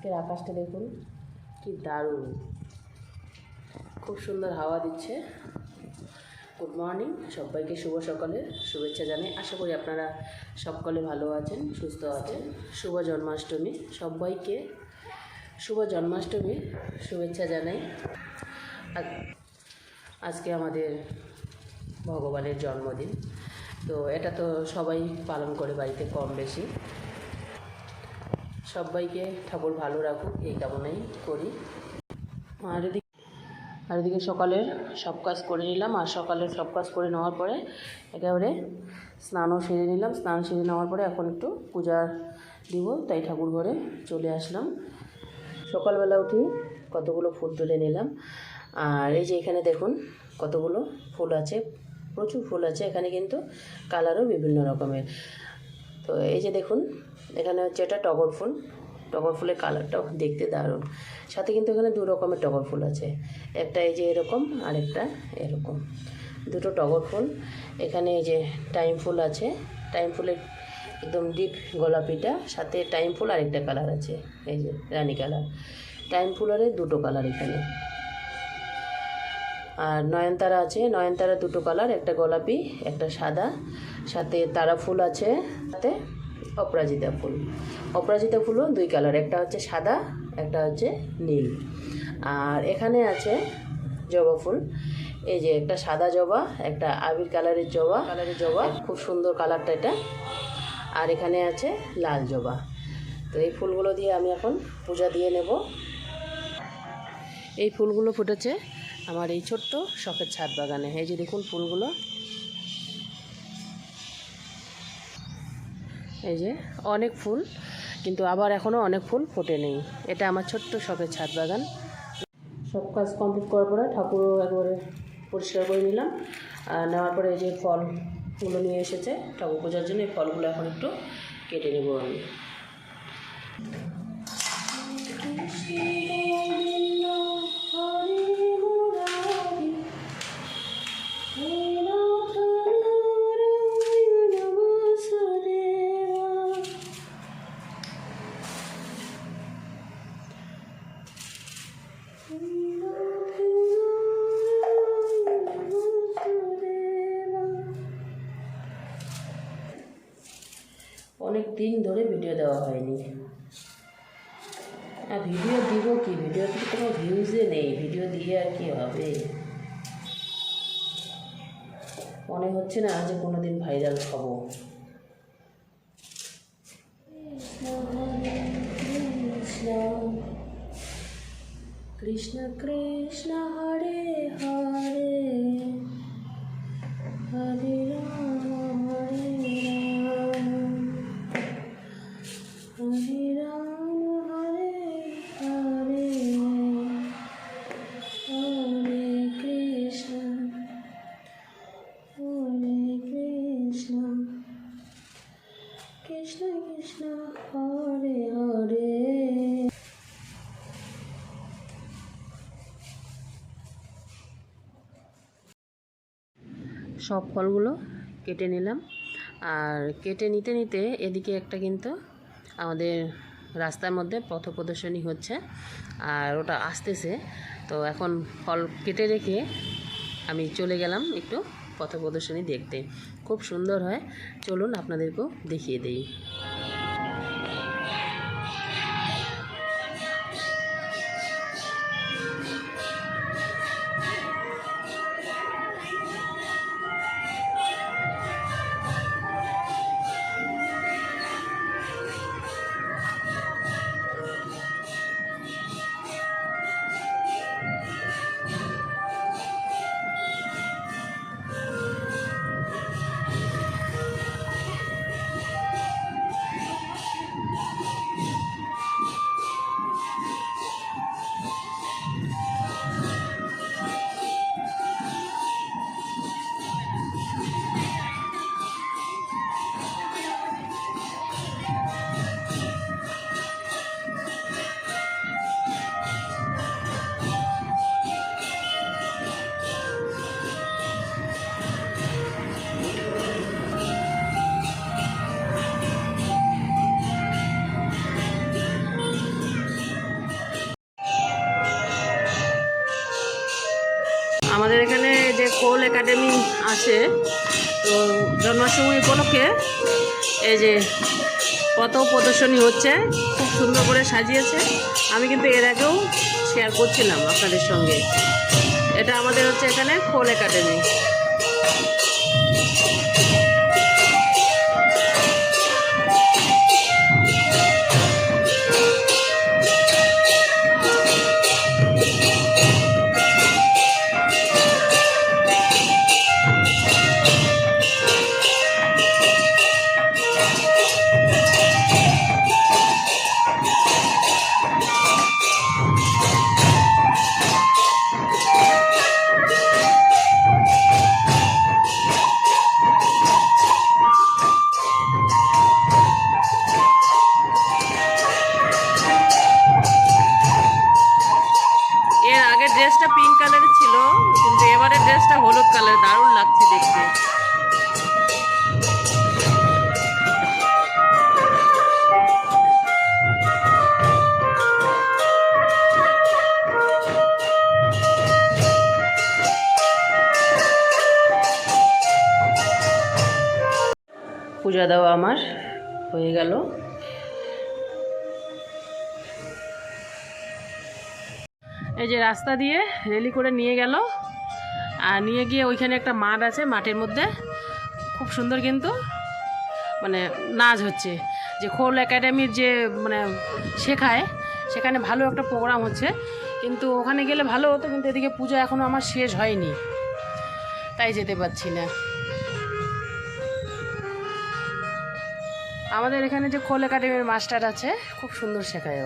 আজকের আকাশটা দেখুন, কি দারুণ। খুব সুন্দর হাওয়া দিচ্ছে। গুড মর্নিং সবাইকে শুভ সকালের শুভেচ্ছা জানাই আশা করি আপনারা সকলে ভালো আছেন, সুস্থ আছেন। শুভ জন্মাষ্টমী, সবাইকে শুভ জন্মাষ্টমী শুভেচ্ছা জানাই। আজ- আজকে আমাদের ভগবানের জন্মদিন, তো এটা তো সবাই পালন করে বাড়িতে কম বেশি। সবাইকে ঠাকুর ভালো রাখুক, এই কামনাই করি। আর এদিকে আর এদিকে সকালের সব কাজ করে নিলাম, আর সকালের সব কাজ করে নেওয়ার পরে একেবারে স্নানও সেরে নিলাম। স্নান সেরে নেওয়ার পরে এখন একটু পূজা দিব, তাই ঠাকুর ঘরে চলে আসলাম। সকালবেলা উঠি কতগুলো ফুল তুলে নিলাম। আর এই যে এখানে দেখুন কতগুলো ফুল আছে, প্রচুর ফুল আছে। এখানে কিন্তু কালারও বিভিন্ন রকমের। তো এই যে দেখুন এখানে হচ্ছে এটা টগর ফুল। টগর ফুলের কালারটাও দেখতে দারুণ। সাথে কিন্তু এখানে দু রকমের টগর ফুল আছে। একটা এই যে এরকম আর একটা এরকম। দুটো টগর ফুল। এখানে এই যে টাইম ফুল আছে। টাইম ফুলের একদম ডিপ গোলাপিটা। সাথে টাইম ফুল আরেকটা কালার আছে। এই যে রানী কালার। টাইম ফুলের দুটো কালার এখানে। আর নয়নতারা আছে। নয়নতারা দুটো কালার। একটা গোলাপি, একটা সাদা। সাথে তারা ফুল আছে। সাথে অপরাজিতা ফুল। অপরাজিতা ফুলও দুই কালার একটা হচ্ছে সাদা, একটা হচ্ছে নীল। আর এখানে আছে জবা ফুল। এই যে একটা সাদা জবা, একটা আবির কালারের জবা কালারের জবা। খুব সুন্দর কালারটা এটা। আর এখানে আছে লাল জবা। তো এই ফুলগুলো দিয়ে আমি এখন পূজা দিয়ে নেব। এই ফুলগুলো ফুটেছে আমার এই ছোট্ট শখের ছাদ বাগানে। এই যে দেখুন ফুলগুলো। এই যে, অনেক ফুল, কিন্তু আবার এখনও অনেক ফুল ফোটে নেই। এটা আমার ছোট্ট শখের ছাদ বাগান। সব কাজ কমপ্লিট করার পরে ঠাকুরও একবারে পরিষ্কার করে নিলাম। আর নেওয়ার পরে এই যে ফলগুলো নিয়ে এসেছে, ঠাকুর পূজার জন্য এই ফলগুলো এখন একটু কেটে নেব আমি। দিন ধরে ভিডিও দেওয়া হয়নি। আর ভিডিও দিব কি? ভিডিওতে তো কোনো ভিউজে নেই। ভিডিও দিয়ে আর কি হবে? মনে হচ্ছে না যে কোনো দিন ভাইরাল হব। কৃষ্ণ কৃষ্ণ হরে হরে হরে সব ফলগুলো কেটে নিলাম। আর কেটে নিতে নিতে এদিকে একটা কিন্তু আমাদের রাস্তার মধ্যে পথ প্রদর্শনী হচ্ছে আর ওটা আসতেছে। তো এখন ফল কেটে রেখে আমি চলে গেলাম একটু পথ প্রদর্শনী দেখতে। খুব সুন্দর হয়। চলুন আপনাদেরকেও দেখিয়ে দেই। আসে। তো জন্মাষ্টমী উপলক্ষে এই যে কত প্রদর্শনী হচ্ছে, খুব সুন্দর করে সাজিয়েছে। আমি কিন্তু এর আগেও শেয়ার করছিলাম আপনাদের সঙ্গে। এটা আমাদের হচ্ছে এখানে খোল একাডেমি। পূজা দেওয়া আমার, হয়ে গেল। এই যে রাস্তা দিয়ে রেলি করে নিয়ে গেল, আর নিয়ে গিয়ে ওইখানে একটা মাঠ আছে, মাঠের মধ্যে। খুব সুন্দর কিন্তু মানে নাচ হচ্ছে। যে খোল একাডেমির যে মানে শেখায়, সেখানে ভালো একটা প্রোগ্রাম হচ্ছে। কিন্তু ওখানে গেলে ভালো হতো, কিন্তু এদিকে পূজা এখনও আমার শেষ হয়নি। তাই যেতে পারছি না। আমাদের এখানে যে খোল একাডেমির মাস্টার আছে, খুব সুন্দর শেখায়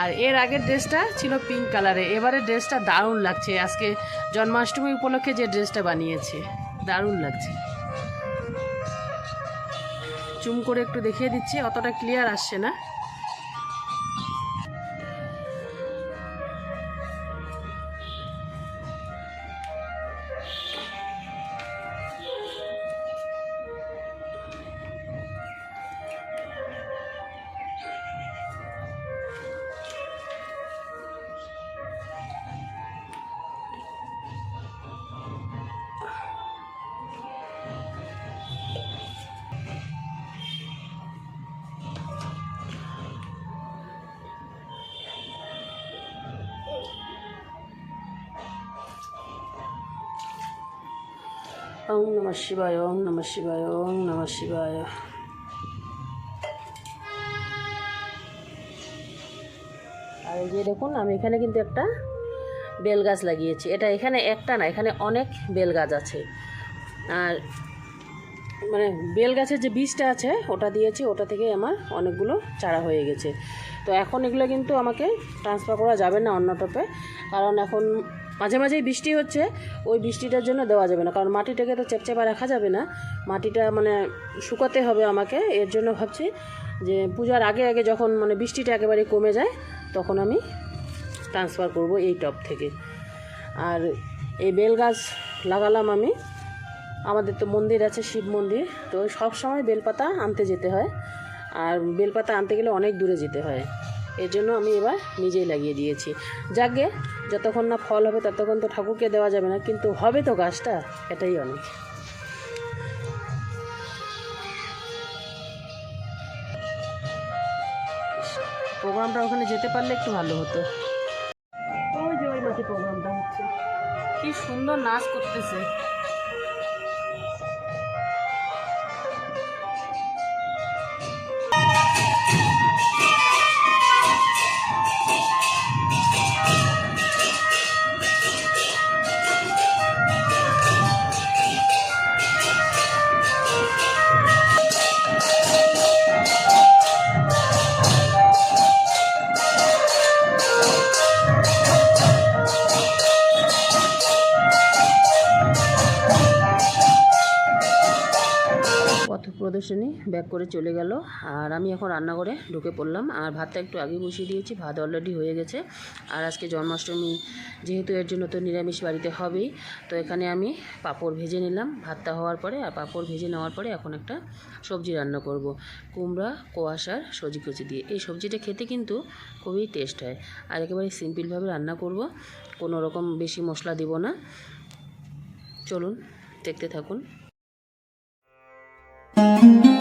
আর এর আগের ড্রেসটা ছিল পিঙ্ক কালারে এবারে ড্রেসটা দারুণ লাগছে। আজকে জন্মাষ্টমী উপলক্ষে যে ড্রেসটা বানিয়েছে, দারুণ লাগছে। চুম করে একটু দেখিয়ে দিচ্ছি, অতটা ক্লিয়ার আসছে না। ওম নম শিবায়, ওম নম শিবায়, ওম নম শিবায়। আর এই যে দেখুন, আমি এখানে কিন্তু একটা বেল গাছ লাগিয়েছি। এটা এখানে একটা না, এখানে অনেক বেল গাছ আছে। আর মানে বেল গাছের যে বীজটা আছে, ওটা দিয়েছি, ওটা থেকে আমার অনেকগুলো চারা হয়ে গেছে। তো এখন এগুলো কিন্তু আমাকে ট্রান্সফার করা যাবে না অন্য টপে কারণ এখন মাঝে মাঝেই বৃষ্টি হচ্ছে, ওই বৃষ্টিটার জন্য দেওয়া যাবে না। কারণ মাটিটাকে তো চেপচেপা রাখা যাবে না। মাটিটা মানে শুকাতে হবে আমাকে। এর জন্য ভাবছি যে পূজার আগে আগে যখন মানে বৃষ্টিটা একেবারে কমে যায়, তখন আমি ট্রান্সফার করব এই টপ থেকে। আর এই বেল গাছ লাগালাম আমি। আমাদের তো মন্দির আছে, শিব মন্দির। তো সব সময় বেলপাতা আনতে যেতে হয়। আর বেলপাতা আনতে গেলে অনেক দূরে যেতে হয়। এর জন্য আমি এবার নিজেই লাগিয়ে দিয়েছি। যাকে যতক্ষণ না ফল হবে ততক্ষণ তো ঠাকুরকে দেওয়া যাবে না কিন্তু হবে তো গাছটা এটাই অনেক। প্রোগ্রামটা ওখানে যেতে পারলে একটু ভালো হতো। ওই যে ওই মাঠে প্রোগ্রামটা হচ্ছে। কি সুন্দর নাচ করতেছে। প্রদর্শনী ব্যাক করে চলে গেল। আর আমি এখন রান্নাঘরে ঢুকে পড়লাম। আর ভাতটা একটু আগে বসিয়ে দিয়েছি। ভাত অলরেডি হয়ে গেছে। আর আজকে জন্মাষ্টমী, যেহেতু এর জন্য তো নিরামিষ বাড়িতে হবেই, তো এখানে আমি পাঁপড় ভেজে নিলাম। ভাতটা হওয়ার পরে, আর পাঁপড় ভেজে নেওয়ার পরে এখন একটা সবজি রান্না করব। কুমড়া কোয়াশার সবজি কচি দিয়ে। এই সবজিটা খেতে কিন্তু খুবই টেস্ট হয়। আর একেবারে সিম্পলভাবে রান্না করব। কোনো রকম বেশি মশলা দিব না। চলুন, দেখতে থাকুন। রান্না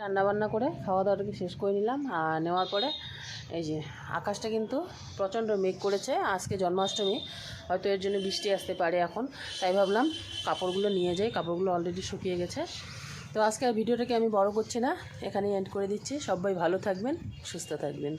বান্না করে খাওয়া দাওয়াটাকে শেষ করে নিলাম। আর নেওয়ার পরে, এই যে আকাশটা কিন্তু প্রচণ্ড মেঘ করেছে। আজকে জন্মাষ্টমী, হয়তো এর জন্য বৃষ্টি আসতে পারে এখন। তাই ভাবলাম কাপড়গুলো নিয়ে যাই। কাপড়গুলো অলরেডি শুকিয়ে গেছে। তো আজকে ভিডিওটাকে আমি বড় করছি না। এখানেই এন্ড করে দিচ্ছি। সবাই ভালো থাকবেন, সুস্থ থাকবেন।